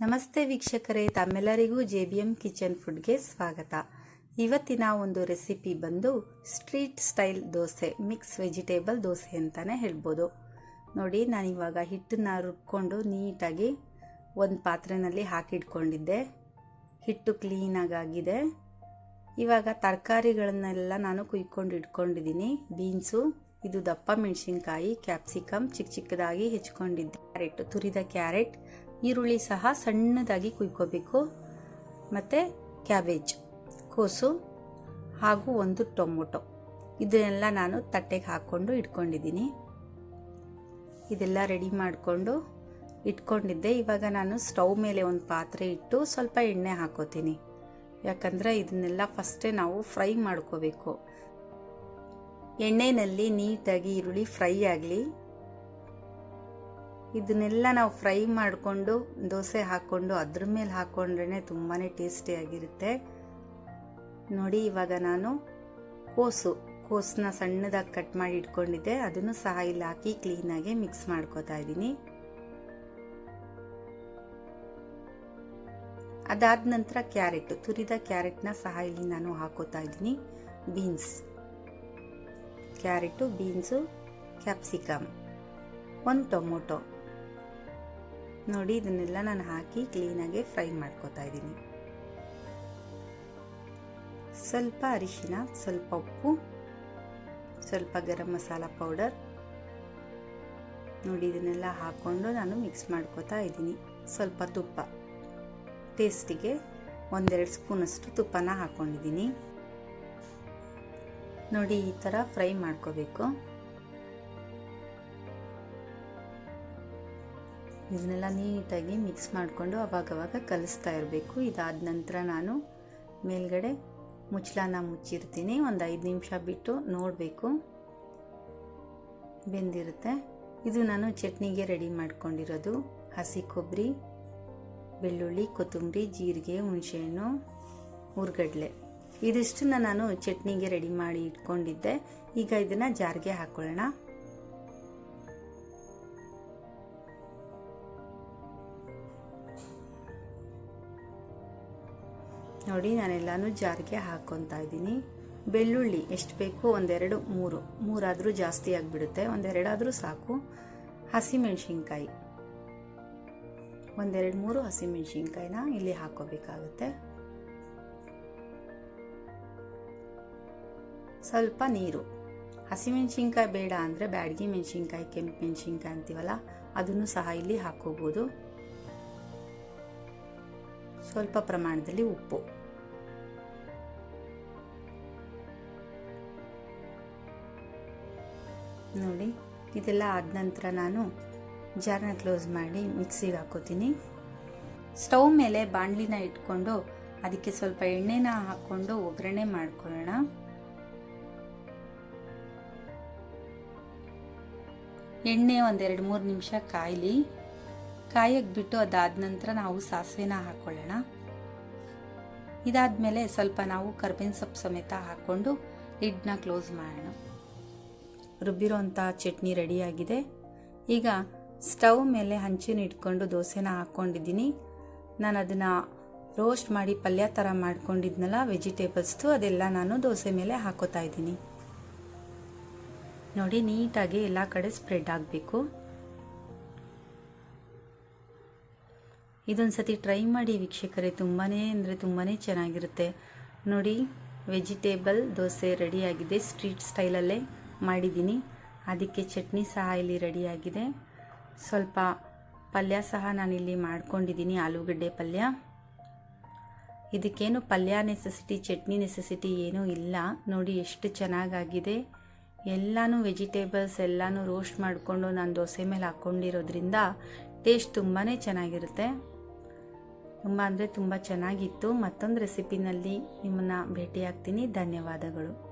ನಮಸ್ತೆ ವೀಕ್ಷಕರೇ, ತಮ್ಮೆಲ್ಲರಿಗೂ ಜೆ ಬಿ ಎಂ ಕಿಚನ್ ಫುಡ್ಗೆ ಸ್ವಾಗತ. ಇವತ್ತಿನ ಒಂದು ರೆಸಿಪಿ ಬಂದು street style dosa, mix vegetable dosa ಅಂತಲೇ ಹೇಳ್ಬೋದು. ನೋಡಿ ನಾನಿವಾಗ ಹಿಟ್ಟನ್ನು ರುಬ್ಕೊಂಡು ನೀಟಾಗಿ ಒಂದು ಪಾತ್ರೆಯಲ್ಲಿ ಹಾಕಿಟ್ಕೊಂಡಿದ್ದೆ. ಹಿಟ್ಟು ಕ್ಲೀನಾಗಾಗಿದೆ ಇವಾಗ ತರಕಾರಿಗಳನ್ನೆಲ್ಲ ನಾನು ಕುಯ್ಕೊಂಡು ಇಟ್ಕೊಂಡಿದ್ದೀನಿ. ಬೀನ್ಸು, ಇದು ದಪ್ಪ ಮೆಣಸಿನ್ಕಾಯಿ, ಕ್ಯಾಪ್ಸಿಕಮ್, ಚಿಕ್ಕ ಚಿಕ್ಕದಾಗಿ ಹೆಚ್ಕೊಂಡಿದ್ದೆ. ಕ್ಯಾರೆಟ್, ತುರಿದ ಕ್ಯಾರೆಟ್ ಈರುಳ್ಳಿ ಸಹ ಸಣ್ಣದಾಗಿ ಕುಯ್ಕೋಬೇಕು. ಮತ್ತು ಕ್ಯಾಬೇಜ್, ಕೋಸು ಹಾಗೂ ಒಂದು ಟೊಮೊಟೊ. ಇದನ್ನೆಲ್ಲ ನಾನು ತಟ್ಟೆಗೆ ಹಾಕ್ಕೊಂಡು ಇಟ್ಕೊಂಡಿದ್ದೀನಿ. ಇದೆಲ್ಲ ರೆಡಿ ಮಾಡಿಕೊಂಡು ಇಟ್ಕೊಂಡಿದ್ದೆ. ಇವಾಗ ನಾನು ಸ್ಟವ್ ಮೇಲೆ ಒಂದು ಪಾತ್ರೆ ಇಟ್ಟು ಸ್ವಲ್ಪ ಎಣ್ಣೆ ಹಾಕೋತೀನಿ. ಯಾಕಂದರೆ ಇದನ್ನೆಲ್ಲ ಫಸ್ಟೇ ನಾವು ಫ್ರೈ ಮಾಡ್ಕೋಬೇಕು. ಎಣ್ಣೆಯಲ್ಲಿ ನೀಟಾಗಿ ಈರುಳ್ಳಿ ಫ್ರೈ ಆಗಲಿ. ಇದನ್ನೆಲ್ಲ ನಾವು ಫ್ರೈ ಮಾಡಿಕೊಂಡು, ದೋಸೆ ಹಾಕ್ಕೊಂಡು, ಅದ್ರ ಮೇಲೆ ಹಾಕ್ಕೊಂಡ್ರೆ ತುಂಬಾ ಟೇಸ್ಟಿಯಾಗಿರುತ್ತೆ ನೋಡಿ, ಇವಾಗ ನಾನು ಕೋಸು ಕೋಸನ್ನ ಸಣ್ಣದಾಗಿ ಕಟ್ ಮಾಡಿ ಇಟ್ಕೊಂಡಿದ್ದೆ. ಅದನ್ನು ಸಹ ಇಲ್ಲಿ ಹಾಕಿ ಕ್ಲೀನಾಗಿ ಮಿಕ್ಸ್ ಮಾಡ್ಕೋತಾ ಇದ್ದೀನಿ. ಅದಾದ ನಂತರ ಕ್ಯಾರೆಟ್, ತುರಿದ ಕ್ಯಾರೆಟ್ನ ಸಹ ಇಲ್ಲಿ ನಾನು ಹಾಕೋತಾ ಇದ್ದೀನಿ. ಬೀನ್ಸ್. Carrot, beans, capsicum. ಒಂದು ಟೊಮೊಟೊ. ನೋಡಿ, ಇದನ್ನೆಲ್ಲ ನಾನು ಹಾಕಿ ಕ್ಲೀನಾಗಿ ಫ್ರೈ ಮಾಡ್ಕೋತಾ ಇದ್ದೀನಿ. ಸ್ವಲ್ಪ ಅರಿಶಿನ, ಸ್ವಲ್ಪ ಉಪ್ಪು, ಸ್ವಲ್ಪ ಗರಂ ಮಸಾಲ ಪೌಡರ್ ನೋಡಿ, ಇದನ್ನೆಲ್ಲ ಹಾಕ್ಕೊಂಡು ನಾನು ಮಿಕ್ಸ್ ಮಾಡ್ಕೋತಾ ಇದ್ದೀನಿ. ಸ್ವಲ್ಪ ತುಪ್ಪ. ಟೇಸ್ಟಿಗೆ ಒಂದೆರಡು ಸ್ಪೂನಷ್ಟು ತುಪ್ಪನ ಹಾಕ್ಕೊಂಡಿದ್ದೀನಿ ನೋಡಿ, ಈ ಥರ ಫ್ರೈ ಮಾಡ್ಕೋಬೇಕು. ಇದನ್ನೆಲ್ಲ ನೀಟಾಗಿ ಮಿಕ್ಸ್ ಮಾಡಿಕೊಂಡು ಅವಾಗವಾಗ ಕಲಿಸ್ತಾ ಇರಬೇಕು. ಇದಾದ ನಂತರ ನಾನು ಮೇಲ್ಗಡೆ ಮುಚ್ಚಳನ ಮುಚ್ಚಿರ್ತೀನಿ. ಒಂದು ಐದು ನಿಮಿಷ ಬಿಟ್ಟು ನೋಡಬೇಕು. ಬೆಂದಿರುತ್ತೆ. ಇದು ನಾನು ಚಟ್ನಿಗೆ ರೆಡಿ ಮಾಡ್ಕೊಂಡಿರೋದು. ಹಸಿ ಕೊಬ್ಬರಿ ಬೆಳ್ಳುಳ್ಳಿ, ಕೊತ್ತಂಬರಿ, ಜೀರಿಗೆ, ಹುಣಸೆಹಣ್ಣು ಹುರ್ಗಡ್ಲೆ ಇದಿಷ್ಟನ್ನ ನಾನು ಚಟ್ನಿಗೆ ರೆಡಿ ಮಾಡಿ ಇಟ್ಕೊಂಡಿದ್ದೆ. ಈಗ ಇದನ್ನು ಜಾರಿಗೆ ಹಾಕೊಳ್ಳೋಣ. ನೋಡಿ, ನಾನೆಲ್ಲನೂ ಜಾರಿಗೆ ಹಾಕ್ಕೊತಾ ಇದ್ದೀನಿ. ಬೆಳ್ಳುಳ್ಳಿ ಎಷ್ಟು ಬೇಕು ಒಂದೆರಡು, ಮೂರು. ಮೂರಾದರೂ ಜಾಸ್ತಿ ಆಗಿಬಿಡುತ್ತೆ. ಒಂದೆರಡಾದರೂ ಸಾಕು. ಹಸಿಮೆಣಸಿನ್ಕಾಯಿ. ಒಂದೆರಡು, ಮೂರು ಹಸಿಮೆಣಸಿನ್ಕಾಯಿನ ಇಲ್ಲಿ ಹಾಕೋಬೇಕಾಗುತ್ತೆ. ಸ್ವಲ್ಪ ನೀರು. ಹಸಿಮೆಣಸಿನ್ಕಾಯಿ ಬೇಡ ಅಂದರೆ ಬ್ಯಾಡಗಿ ಮೆಣಸಿನ್ಕಾಯಿ, ಕೆಂಪು ಮೆಣಸಿನ್ಕಾಯಿ ಅಂತೀವಲ್ಲ, ಅದನ್ನು ಸಹ ಇಲ್ಲಿ ಹಾಕೋಬೋದು. ಸ್ವಲ್ಪ ಪ್ರಮಾಣದಲ್ಲಿ ಉಪ್ಪು. ನೋಡಿ, ಇದೆಲ್ಲ ಆದ ನಂತರ ನಾನು ಜಾರ್ನ ಕ್ಲೋಸ್ ಮಾಡಿ ಮಿಕ್ಸಿಗೆ ಹಾಕೋತೀನಿ. ಸ್ಟವ್ ಮೇಲೆ ಬಾಣಲಿನ ಇಟ್ಕೊಂಡು ಅದಕ್ಕೆ ಸ್ವಲ್ಪ ಎಣ್ಣೆನ ಹಾಕ್ಕೊಂಡು ಒಗ್ಗರಣೆ ಮಾಡ್ಕೊಳ್ಳೋಣ. ಎಣ್ಣೆ ಒಂದೆರಡು ಮೂರು ನಿಮಿಷ ಕಾಯಲಿ. ಕಾಯಕ್ಕೆ ಬಿಟ್ಟು ಅದಾದ ನಂತರ ನಾವು ಸಾಸಿವೆನ ಹಾಕ್ಕೊಳ್ಳೋಣ ಇದಾದಮೇಲೆ ಸ್ವಲ್ಪ ನಾವು ಕರ್ಬೇವಿನ ಸೊಪ್ಪು ಸಮೇತ ಹಾಕ್ಕೊಂಡು ಲಿಡ್ನ ಕ್ಲೋಸ್ ಮಾಡೋಣ. ರುಬ್ಬಿರೋಂಥ ಚಟ್ನಿ ರೆಡಿಯಾಗಿದೆ. ಈಗ ಸ್ಟವ್ ಮೇಲೆ ಹಂಚಿನ ಇಟ್ಕೊಂಡು ದೋಸೆನ ಹಾಕ್ಕೊಂಡಿದ್ದೀನಿ ನಾನು ಅದನ್ನು ರೋಸ್ಟ್ ಮಾಡಿ ಪಲ್ಯ ಥರ ಮಾಡ್ಕೊಂಡಿದ್ನಲ್ಲ, ವೆಜಿಟೇಬಲ್ಸ್ದು, ಅದೆಲ್ಲ ನಾನು ದೋಸೆ ಮೇಲೆ ಹಾಕೋತಾ ಇದ್ದೀನಿ. ನೋಡಿ, ನೀಟಾಗಿ ಎಲ್ಲ ಕಡೆ ಸ್ಪ್ರೆಡ್ ಆಗಬೇಕು. ಇದೊಂದು ಸತಿ ಟ್ರೈ ಮಾಡಿ ವೀಕ್ಷಕರೇ ತುಂಬಾ ಅಂದರೆ ತುಂಬಾ ಚೆನ್ನಾಗಿರುತ್ತೆ. ನೋಡಿ, ವೆಜಿಟೇಬಲ್ ದೋಸೆ ರೆಡಿಯಾಗಿದೆ ಸ್ಟ್ರೀಟ್ ಸ್ಟೈಲಲ್ಲೇ. ಮಾಡಿದ್ದೀನಿ. ಅದಕ್ಕೆ ಚಟ್ನಿ ಸಹ ಇಲ್ಲಿ ರೆಡಿಯಾಗಿದೆ. ಸ್ವಲ್ಪ ಪಲ್ಯ ಸಹ ನಾನಿಲ್ಲಿ ಮಾಡ್ಕೊಂಡಿದ್ದೀನಿ, ಆಲೂಗಡ್ಡೆ ಪಲ್ಯ. ಇದಕ್ಕೇನು ಪಲ್ಯ ನೆಸೆಸಿಟಿ ಚಟ್ನಿ ನೆಸೆಸಿಟಿ ಏನೂ ಇಲ್ಲ. ನೋಡಿ ಎಷ್ಟು ಚೆನ್ನಾಗಾಗಿದೆ. ಎಲ್ಲನೂ ವೆಜಿಟೇಬಲ್ಸ್ ಎಲ್ಲನೂ ರೋಸ್ಟ್ ಮಾಡಿಕೊಂಡು ನಾನು ದೋಸೆ ಮೇಲೆ ಹಾಕ್ಕೊಂಡಿರೋದ್ರಿಂದ ಟೇಸ್ಟ್ ತುಂಬಾ ಚೆನ್ನಾಗಿರುತ್ತೆ. ತುಂಬ ಅಂದರೆ ತುಂಬ ಚೆನ್ನಾಗಿತ್ತು. ಮತ್ತೊಂದು ರೆಸಿಪಿನಲ್ಲಿ ನಿಮ್ಮನ್ನು ಭೇಟಿಯಾಗ್ತೀನಿ. ಧನ್ಯವಾದಗಳು.